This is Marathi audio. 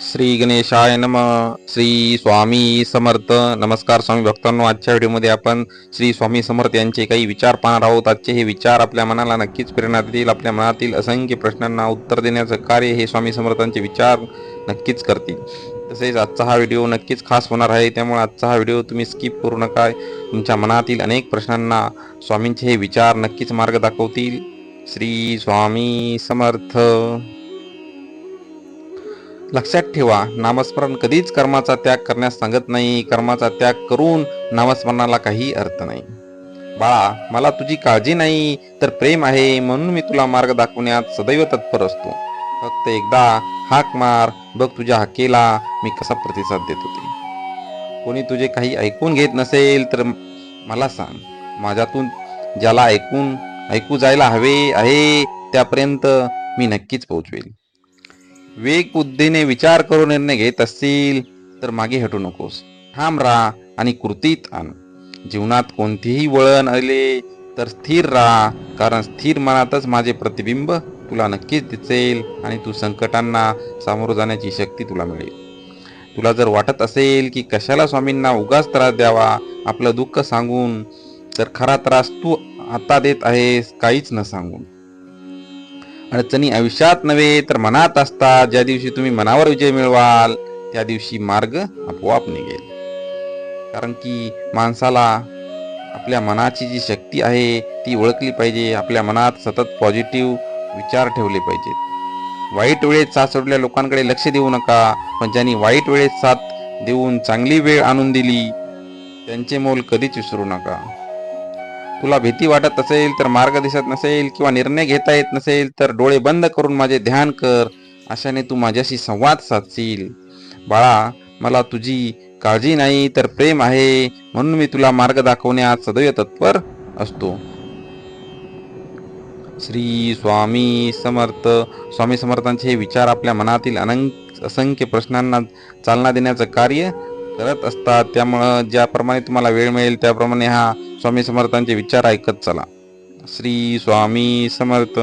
श्री गणेशाय नम। श्री स्वामी समर्थ। नमस्कार स्वामी भक्तांनो आजच्या व्हिडिओमध्ये आपण श्री स्वामी समर्थ यांचे काही विचार पाहणार आहोत. आजचे हे विचार आपल्या मनाला नक्कीच प्रेरणा देतील आपल्या मनातील असंख्य प्रश्नांना उत्तर देण्याचं कार्य हे स्वामी समर्थांचे विचार नक्कीच करतील. तसेच आजचा हा व्हिडिओ नक्कीच खास होणार आहे त्यामुळे आजचा हा व्हिडिओ तुम्ही स्किप करू नका. तुमच्या मनातील अनेक प्रश्नांना स्वामींचे हे विचार नक्कीच मार्ग दाखवतील. श्री स्वामी समर्थ. लक्षात ठेवा नामस्मरण कधीच कर्माचा त्याग करण्यास सांगत नाही. कर्माचा त्याग करून नामस्मरणाला काही अर्थ नाही. बाळा मला तुझी काळजी नाही तर प्रेम आहे म्हणून मी तुला मार्ग दाखवण्यात सदैव तत्पर असतो. फक्त एकदा हाक मार बघ तुझ्या हाकेला मी कसा प्रतिसाद देत होते. कोणी तुझे काही ऐकून घेत नसेल तर मला सांग माझ्यातून ज्याला ऐकून ऐकू जायला हवे आहे त्यापर्यंत मी नक्कीच पोहोचवेल. वेग बुद्धीने विचार करून निर्णय घेत असतील तर मागे हटू नकोस. ठाम राहा आणि कृतीत आण. जीवनात कोणतेही वळण आले तर स्थिर राहा कारण स्थिर मनातच माझे प्रतिबिंब तुला नक्कीच दिसेल आणि तू संकटांना सामोरं जाण्याची शक्ती तुला मिळेल. तुला जर वाटत असेल की कशाला स्वामींना उगाच त्रास द्यावा आपलं दुःख सांगून तर खरा त्रास तू आता देत आहेस काहीच न सांगून. अडचणी आयुष्यात नव्हे तर मनात असतात ज्या दिवशी तुम्ही मनावर विजय मिळवाल त्या दिवशी मार्ग आपोआप निघेल. कारण की माणसाला आपल्या मनाची जी शक्ती आहे ती ओळखली पाहिजे आपल्या मनात सतत पॉझिटिव्ह विचार ठेवले पाहिजेत. वाईट वेळेत साथ सोडल्या लोकांकडे लक्ष देऊ नका पण ज्यांनी वाईट वेळेत साथ देऊन चांगली वेळ आणून दिली त्यांचे मोल कधीच विसरू नका. तुला भीती वाटत असेल तर मार्ग दिसत नसेल किंवा निर्णय घेता येत नसेल तर डोळे बंद करून माझे ध्यान कर अशाने तू माझ्याशी संवाद साधशील. बाळा मला तुझी काळजी नाही तर प्रेम आहे म्हणून मी तुला मार्ग दाखवण्यात सदैव तत्पर असतो. श्री स्वामी समर्थ स्वामी समर्थांचे हे विचार आपल्या मनातील अनंत असंख्य प्रश्नांना चालना देण्याचं कार्य करत असतात. त्यामुळं ज्याप्रमाणे तुम्हाला वेळ मिळेल त्याप्रमाणे हा स्वामी समर्थांचे विचार ऐकत चला. श्री स्वामी समर्थ.